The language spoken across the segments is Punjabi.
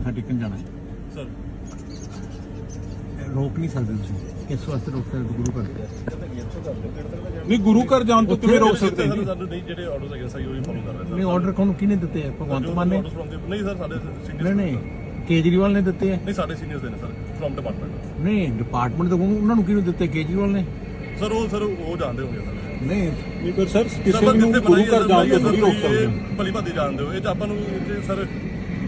ਮੱਥਾ ਟੇਕਣ ਜਾਣਾ ਹੈ। ਸਰ ਰੋਕ ਨਹੀਂ ਸਕਦੇ ਤੁਸੀਂ। ਇਸ ਵਾਸਤੇ ਰੋਕ ਸਕਦੇ ਗੁਰੂ ਘਰ ਨਹੀਂ ਗੁਰੂ ਘਰ ਜਾਣ ਤੋਂ ਕਿਵੇਂ ਰੋਕ ਸਕਦੇ ਸਰ ਜੀ? ਸਾਨੂੰ ਨਹੀਂ ਜਿਹੜੇ ਆਰਡਰਸ ਹੈਗੇ ਸਹੀ ਉਹੀ ਫੋਲੋ ਕਰ ਰਹੇ ਨਹੀਂ ਆਰਡਰ ਕੋਣ ਕਿਹਨੇ ਦਿੱਤੇ ਆ? ਭਗਵੰਤ ਮਾਨ ਨੇ? ਨਹੀਂ ਸਰ ਸਾਡੇ ਨਹੀਂ ਸੀਨੀਅਰ ਨਹੀਂ ਕੇਜਰੀਵਾਲ ਨੇ ਦਿੱਤੇ ਆ। ਨਹੀਂ ਸਾਡੇ ਸੀਨੀਅਰਸ ਦੇ ਨੇ ਸਰ ਫਰਮ ਡਿਪਾਰਟਮੈਂਟ ਨਹੀਂ ਡਿਪਾਰਟਮੈਂਟ ਤੋਂ ਉਹਨਾਂ ਨੂੰ ਕਿਹਨੂੰ ਦਿੱਤੇ? ਕੇਜਰੀਵਾਲ ਨੇ? ਸਰ ਉਹ ਸਰ ਉਹ ਜਾਣਦੇ ਹੋਗੇ ਸਰ। ਨਹੀਂ। ਨਹੀਂ ਪਰ ਸਰ ਕਿਸੇ ਨੂੰ ਗੁਰੂ ਘਰ ਜਾਣ ਤੋਂ ਨਹੀਂ ਰੋਕ ਸਕਦੇ। ਭਲੀ ਭਾਦੀ ਜਾਣਦੇ ਹੋ। ਇਹ ਤਾਂ ਆਪਾਂ ਨੂੰ ਸਰ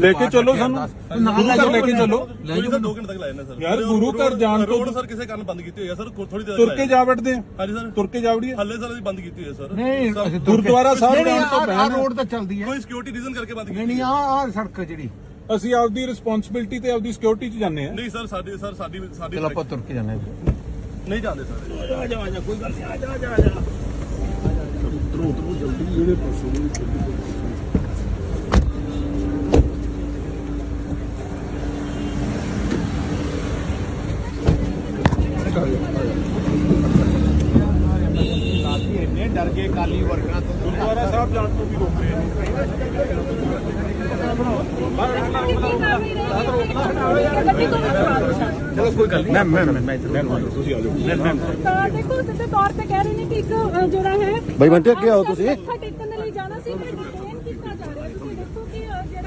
ਲੈ ਕੇ ਚੱਲੋ ਸਾਨੂੰ। ਗੁਰੂ ਘਰ ਲੈ ਕੇ ਚੱਲੋ। ਲੈ ਕੋਈ ਜਾਓ ਸਰ 2 ਘੰਟੇ ਤੱਕ ਲਾਏ ਨੇ ਸਰ। ਯਾਰ, ਗੁਰੂ ਘਰ ਜਾਣ ਤੋਂ- ਰੋਡ ਸਰ ਕਿਸੇ ਕਾਰਨ ਬੰਦ ਕੀਤੀ ਹੋਈ ਹੈ ਸਰ ਥੋੜੀ ਦੇਰ ਤੁਰ ਕੇ ਜਾ ਵੜਦੇ ਆ। ਹਾਂਜੀ ਸਰ। ਤੁਰ ਕੇ ਜਾ ਵੜੀਏ। ਹੱਲੇ ਸਰ ਅਸੀਂ ਬੰਦ ਕੀਤੀ ਹੋਈ ਹੈ ਸਰ। ਨਹੀਂ ਗੁਰਦੁਆਰਾ ਸਾਹਿਬ ਨਹੀਂ, ਨਹੀਂ, ਜਾਣ ਤੋਂ ਪਹਿਲਾਂ। ਰੋਡ ਤਾਂ ਚੱਲਦੀ ਹੈ। ਕੋਈ ਸਿਕਿਉਰਿਟੀ ਰੀਜ਼ਨ ਕਰਕੇ ਬੰਦ ਨਹੀਂ ਕੀਤੀ ਨਹੀਂ ਆਹ ਆਹ ਸੜਕ ਜਿਹੜੀ। ਅਸੀਂ ਆਪਦੀ ਰਿਸਪੌਂਸਿਬਿਲਟੀ ਤੇ ਆਪਦੀ ਸਿਕਿਉਰਿਟੀ 'ਚ ਜਾਂਦੇ ਆ। ਨਹੀਂ ਸਰ ਸਾਡੀ ਸਰ ਸਾਡੀ ਸਾਡੀ ਚਲੋ ਆਪਾਂ ਤੁਰ ਕੇ ਹੈ। ਨਹੀਂ ਜਾਂਦੇ ਸਰ। ਇੰਨੇ ਡਰ ਗਏ ਕਾਲੀ ਵਰਕਰਾਂ ਤੋਂ ਗੁਰਦੁਆਰਾ ਸਾਹਿਬ ਜਾਣ ਤੋਂ ਵੀ ਰੋਕ ਰਹੇ ਨੇ ਚਲੋ ਕੋਈ ਗੱਲ ਨਹੀਂ ਮੈਂ ਮੈਂ ਮੈਂ ਤੁਸੀਂ ਆ ਜਾਓ ਤਾਂ ਦੇਖੋ ਸਿੱਧੇ ਤੌਰ ਤੇ ਕਹਿ ਰਹੇ ਨੇ ਕਿ ਇੱਕ ਅ, ਜਿਹੜਾ ਹੈ ਬਈ ਬੰਟੇ, ਅੱਗੇ ਆਓ ਤੁਸੀਂ। ਮੱਥਾ ਟੇਕਣ ਦੇ ਲਈ ਜਾਣਾ ਸੀ ਮੈਂ ਡਿਟੇਨ ਕੀਤਾ ਜਾ ਰਿਹਾ ਤੁਸੀਂ ਦੇਖੋ ਕਿ ਅ, ਜਿਹੜਾ ਸਰ ਪਲੀਜ਼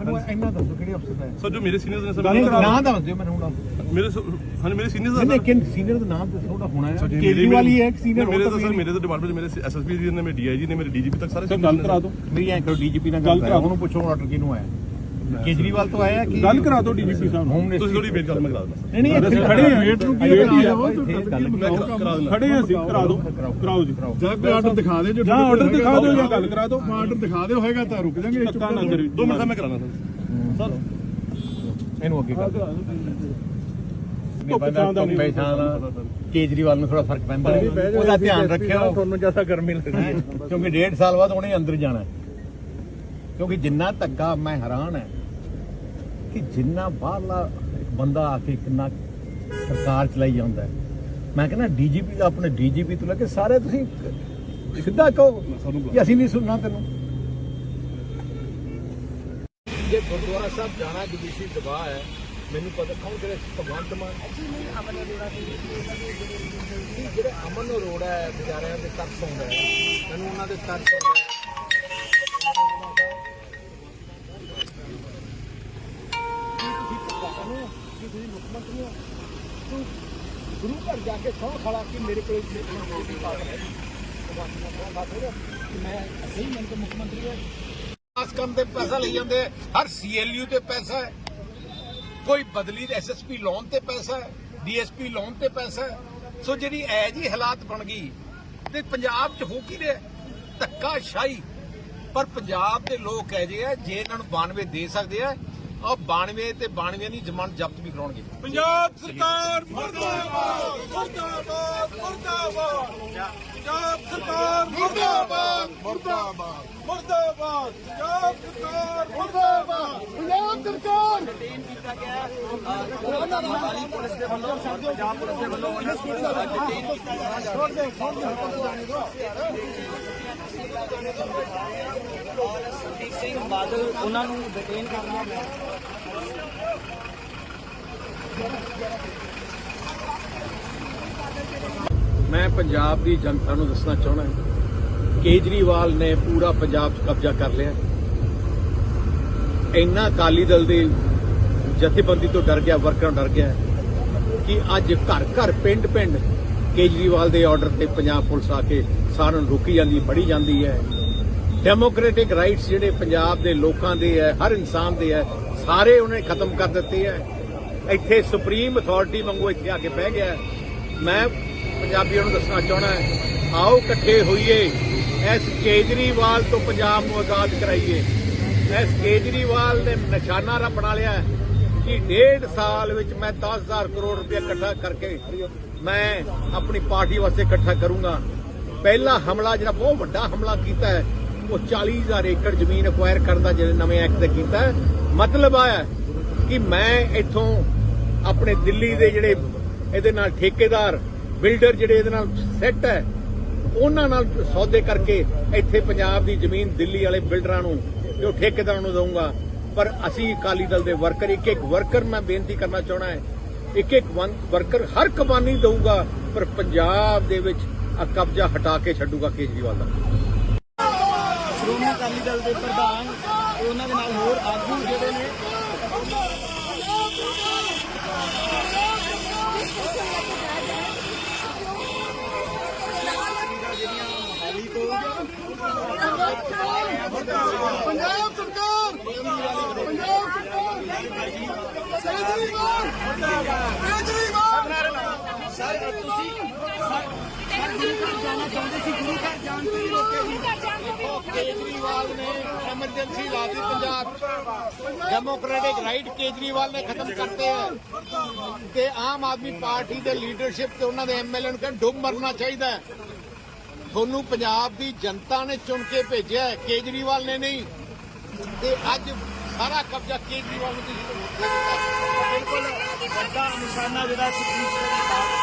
ਮੈਨੂੰ ਇੰਨਾ ਦੱਸੋ ਕਿਹੜੇ ਅਫਸਰ ਦਾ ਹੈ? ਸਰ ਜੋ ਮੇਰੇ ਸੀਨੀਅਰਸ ਨੇ ਸਰ ਮੇਰੇ- ਨਾਂ ਦੱਸ ਦਿਓ ਮੈਨੂੰ ਹੁਣ। ਮੇਰੇ ਹਾਂਜੀ ਮੇਰੇ ਸੀਨੀਅਰਸ ਦਾ ਨਹੀਂ ਕਿਨ ਸੀਨੀਅਰ ਦਾ ਨਾਮ ਦੱਸੋ ਉਹਦਾ ਹੋਣਾ ਹੈ। ਕੇਜਰੀਵਾਲ ਹੀ ਹੈ ਇੱਕ ਸੀਨੀਅਰ ਮੇਰੇ ਤਾਂ ਸਰ ਮੇਰੇ ਤਾਂ ਡਿਪਾਰਟਮੈਂਟ ਮੇਰੇ ਐਸਐਸਪੀ ਜੀ ਨੇ ਮੇਰੇ ਡੀਆਈਜੀ ਨੇ ਮੇਰੇ ਡੀਜੀਪੀ ਤੱਕ ਸਾਰੇ ਸਰ ਗੱਲ ਕਰਾ ਦਿਓ। ਮੇਰੀ ਐਂ ਕਰੋ ਡੀਜੀਪੀ ਨਾਲ ਗੱਲ ਕਰਾ। ਉਹਨੂੰ ਪੁੱਛੋ ਆਰਡਰ ਕਿਹਨੂੰ ਆਇਆ। ਕੇਜਰੀਵਾਲ ਤੋਂ ਆਇਆ ਕਿ ਗੱਲ ਕਰਾ ਦਿਓ ਡੀਜੀਪੀ ਸਾਹਿਬ ਨੂੰ। ਤੁਸੀਂ ਥੋੜੀ ਵੇਟ ਕਰ ਮੈਂ ਕਰਾ ਦਿੰਦਾ। ਨਹੀਂ ਨਹੀਂ ਅਸੀਂ ਖੜੇ ਹਾਂ। ਵੇਟ ਨੂੰ ਕੀ ਕਰਾ ਕਰਾ ਦਿੰਦਾ। ਖੜੇ ਹਾਂ ਅਸੀਂ ਕਰਾ ਦਿਓ। ਕਰਾਓ। ਜੀ। ਜਾਂ ਕੋਈ ਆਰਡਰ ਦਿਖਾ ਦੇ ਜੋ ਆਰਡਰ ਦਿਖਾ ਦਿਓ ਜਾਂ ਗੱਲ ਕਰਾ ਦਿਓ। ਆਰਡਰ ਦਿਖਾ ਦਿਓ ਹੋਏਗਾ ਤਾਂ ਰੁਕ ਜਾਾਂਗੇ। ਧੱਕਾ ਨਾ ਕਰਿਓ ਦੋ ਮਿੰਟ ਦਾ ਮੈਂ ਕਰਾਣਾ ਸਰ। ਸਰ ਇਹਨੂੰ ਅੱਗੇ ਕਰ ਦਿਓ। ਦਾ ਕੇਜਰੀਵਾਲ ਨੂੰ ਥੋੜਾ ਫ਼ਰਕ ਪੈਂਦਾ। ਉਹਦਾ ਧਿਆਨ ਰੱਖਿਓ। ਤੁਹਾਨੂੰ ਜ਼ਿਆਦਾ ਗਰਮੀ ਲੱਗਦੀ ਹੈ। ਕਿਉਂਕਿ ਡੇਢ ਸਾਲ ਬਾਅਦ ਉਹਨੇ ਅੰਦਰ ਜਾਣਾ। ਕਿਉਂਕਿ ਜਿੰਨਾ ਧੱਕਾ ਮੈਂ ਹੈਰਾਨ ਹੈ ਕਿ ਜਿੰਨਾ ਬਾਹਰਲਾ ਬੰਦਾ ਆ ਕੇ ਕਿੰਨਾ ਸਰਕਾਰ ਚਲਾਈ ਜਾਂਦਾ ਹੈ। ਮੈਂ ਕਹਿੰਦਾ ਡੀਜੀਪੀ ਦਾ ਆਪਣੇ ਡੀਜੀਪੀ ਤੋਂ ਲੈ ਕੇ ਸਾਰੇ ਤੁਸੀਂ ਸਿੱਧਾ ਕਹੋ ਕਿ ਅਸੀਂ ਨਹੀਂ ਸੁਣਨਾ ਤੈਨੂੰ। ਜੇ ਗੁਰਦੁਆਰਾ ਸਾਹਿਬ ਜਾਣਾ ਜੁਡੀਸ਼ੀ ਦਬਾਅ ਹੈ ਮੈਨੂੰ ਪਤਾ ਕੌਣ ਜਿਹੜੇ ਭਗਵੰਤ ਮਾਨ ਨਹੀਂ, ਜਿਹੜੇ ਅਮਨ ਅਰੋੜਾ ਹੈ ਵਿਚਾਰਿਆਂ ਦੇ ਤਰਸ ਆਉਂਦਾ ਹੈ ਮੈਨੂੰ ਉਹਨਾਂ ਦੇ ਤਰਸ ਆਉਂਦਾ ਹੈ। ਗੁਰੂ ਘਰ ਜਾ ਕੇ ਸੌਂ ਖੜਾ ਕਿ ਮੇਰੇ ਕੋਲ ਕੋਈ ਪਾਵਰ ਹੈ ਮੈਂ ਸਹੀ ਮੰਨ ਕੇ ਮੁੱਖ ਮੰਤਰੀ ਹੈ ਖਾਸ ਕੰਮ ਤੇ ਪੈਸਾ ਲਈ ਜਾਂਦੇ ਆ। ਹਰ ਸੀਐਲਯੂ ਤੇ ਪੈਸਾ ਹੈ। ਕੋਈ ਬਦਲੀ ਐਸਐਸਪੀ ਲੋਨ ਤੇ ਪੈਸਾ ਹੈ। ਡੀਐਸਪੀ ਲੋਨ ਤੇ ਪੈਸਾ ਹੈ। ਸੋ ਜਿਹੜੀ ਐ ਜੀ ਹਾਲਾਤ ਬਣ ਗਈ ਤੇ ਪੰਜਾਬ 'ਚ ਹੋ ਕੀ ਰਿਹਾ ਧੱਕਾ ਸ਼ਾਹੀ ਪਰ ਪੰਜਾਬ ਦੇ ਲੋਕ ਕਹਿ ਜੇ ਆ, ਜੇ ਇਹਨਾਂ ਨੂੰ 92 ਦੇ ਸਕਦੇ ਆ ਉਹ 92 ਤੇ 92 ਦੀ ਜ਼ਮਾਨਤ ਜ਼ਬਤ ਵੀ ਕਰਾਉਣਗੇ। ਪੰਜਾਬ ਸਰਕਾਰ ਮੁਰਦਾਬਾਦ ਮੁਰਦਾਬਾਦ ਮੁਰਦਾਬਾਦ। ਪੰਜਾਬ ਸਰਕਾਰ ਮੁਰਦਾਬਾਦ ਮੁਰਦਾਬਾਦ ਮੁਰਦਾਬਾਦ। ਪੰਜਾਬ ਸਰਕਾਰ ਮੁਰਦਾਬਾਦ। ਪੰਜਾਬ ਸਰਕਾਰ! ਸਿੰਘ ਬਾਦਲ ਉਹਨਾਂ ਨੂੰ ਡਿਟੇਨ ਕਰਨਾ ਪਿਆ ਮੈਂ ਪੰਜਾਬ ਦੀ ਜਨਤਾ ਨੂੰ ਦੱਸਣਾ ਚਾਹਣਾ ਕੇਜਰੀਵਾਲ ਨੇ ਪੂਰਾ ਪੰਜਾਬ 'ਚ ਕਬਜ਼ਾ ਕਰ ਲਿਆ। ਇੰਨਾ ਅਕਾਲੀ ਦਲ ਦੇ ਜਥੇਬੰਦੀ ਤੋਂ ਡਰ ਗਿਆ, ਵਰਕਰਾਂ ਡਰ ਗਿਆ ਕਿ ਅੱਜ ਘਰ ਘਰ, ਪਿੰਡ ਪਿੰਡ ਕੇਜਰੀਵਾਲ ਦੇ ਆਰਡਰ ਤੇ ਪੰਜਾਬ ਪੁਲਿਸ ਆ ਕੇ ਸਾਰਿਆਂ ਨੂੰ ਰੋਕੀ ਜਾਂਦੀ, ਫੜੀ ਜਾਂਦੀ ਹੈ। ਡੈਮੋਕ੍ਰੈਟਿਕ ਰਾਈਟਸ ਜਿਹੜੇ ਪੰਜਾਬ ਦੇ ਲੋਕਾਂ ਦੇ ਹੈ, ਹਰ ਇਨਸਾਨ ਦੇ ਹੈ, ਸਾਰੇ ਉਹਨੇ ਖਤਮ ਕਰ ਦਿੱਤੇ ਹੈ। ਇੱਥੇ ਸੁਪਰੀਮ ਅਥਾਰਟੀ ਵਾਂਗੂ ਇੱਥੇ ਆ ਕੇ ਬਹਿ ਗਿਆ ਮੈਂ ਪੰਜਾਬੀਆਂ ਨੂੰ ਦੱਸਣਾ ਚਾਹਣਾ ਹੈ, ਆਓ ਇਕੱਠੇ ਹੋਈਏ, ਇਸ ਕੇਜਰੀਵਾਲ ਤੋਂ ਪੰਜਾਬ ਨੂੰ ਆਜ਼ਾਦ ਕਰਾਈਏ। ਇਸ ਕੇਜਰੀਵਾਲ ਨੇ ਨਿਸ਼ਾਨਾ ਰ ਬਣਾ ਲਿਆ ਕਿ ਡੇਢ ਸਾਲ ਵਿੱਚ ਮੈਂ 10000 ਕਰੋੜ ਰੁਪਏ ਇਕੱਠਾ ਕਰਕੇ ਮੈਂ ਆਪਣੀ ਪਾਰਟੀ ਵਾਸਤੇ ਇਕੱਠਾ ਕਰੂੰਗਾ। ਪਹਿਲਾ ਹਮਲਾ ਜਿਹੜਾ ਬਹੁਤ ਵੱਡਾ ਹਮਲਾ ਕੀਤਾ ਹੈ ਉਹ 40000 ਏਕੜ ਜ਼ਮੀਨ ਅਕਵਾਇਰ ਕਰਨ ਦਾ ਜਿਹੜੇ ਨਵੇਂ ਐਕਟ ਤੇ ਕੀਤਾ ਮਤਲਬ ਆ ਕਿ ਮੈਂ ਇੱਥੋਂ ਆਪਣੇ ਦਿੱਲੀ ਦੇ ਜਿਹੜੇ ਇਹਦੇ ਨਾਲ ਠੇਕੇਦਾਰ, ਬਿਲਡਰ ਜਿਹੜੇ ਇਹਦੇ ਨਾਲ ਸੈੱਟ ਹੈ, ਉਹਨਾਂ ਨਾਲ ਸੌਦੇ ਕਰਕੇ ਇੱਥੇ ਪੰਜਾਬ ਦੀ ਜ਼ਮੀਨ ਦਿੱਲੀ ਵਾਲੇ ਬਿਲਡਰਾਂ ਨੂੰ, ਜੋ ਠੇਕੇਦਾਰਾਂ ਨੂੰ ਦਊਂਗਾ। ਪਰ ਅਸੀਂ ਅਕਾਲੀ ਦਲ ਦੇ ਵਰਕਰ ਇੱਕ ਇੱਕ ਵਰਕਰ ਮੈਂ ਬੇਨਤੀ ਕਰਨਾ ਚਾਹਣਾ ਹੈ ਇੱਕ ਇੱਕ ਵਰਕਰ ਹਰ ਕਮਾਨੀ ਦਊਗਾ, ਪਰ ਪੰਜਾਬ ਦੇ ਵਿੱਚ ਕਬਜ਼ਾ ਹਟਾ ਕੇ ਛੱਡੂਗਾ ਕੇਜਰੀਵਾਲ ਦਾ। ਸ਼੍ਰੋਮਣੀ ਅਕਾਲੀ ਦਲ ਦੇ ਪ੍ਰਧਾਨ ਤੇ ਉਹਨਾਂ ਦੇ ਨਾਲ ਹੋਰ ਆਗੂ ਜਿਹੜੇ ਨੇ। ਪੰਜਾਬ ਸਰਕਾਰ! ਪੰਜਾਬ ਸਰਕਾਰ! ਕੇਜਰੀਵਾਲ ਕੇਜਰੀਵਾਲ ਸਰ ਤੁਸੀਂ ਜਾਣ ਤੋਂ ਹੀ ਰੋਕੇ ਸੀ ਕੇਜਰੀਵਾਲ ਨੇ ਐਮਰਜੈਂਸੀ ਲਾ ਪੰਜਾਬ। ਡੈਮੋਕ੍ਰੈਟਿਕ ਰਾਈਟ ਕੇਜਰੀਵਾਲ ਨੇ ਖਤਮ ਕਰਤੇ ਹੈ। ਤੇ ਆਮ ਆਦਮੀ ਪਾਰਟੀ ਦੇ ਲੀਡਰਸ਼ਿਪ ਤੇ ਉਹਨਾਂ ਦੇ ਐਮਐਲਏ ਨੂੰ ਕਹਿੰਦੇ ਡੁੱਬ ਮਰਨਾ ਚਾਹੀਦਾ ਤੁਹਾਨੂੰ ਪੰਜਾਬ ਦੀ ਜਨਤਾ ਨੇ ਚੁਣ ਕੇ ਭੇਜਿਆ ਹੈ, ਕੇਜਰੀਵਾਲ ਨੇ ਨਹੀਂ। ਤੇ ਅੱਜ ਸਾਰਾ ਕਬਜ਼ਾ ਕੇਜਰੀਵਾਲ ਨੂੰ ਬਿਲਕੁਲ ਵੱਡਾ ਨਿਸ਼ਾਨਾ ਜਿਹੜਾ ਸੁਪਰੀਮ ਕੋਰਟ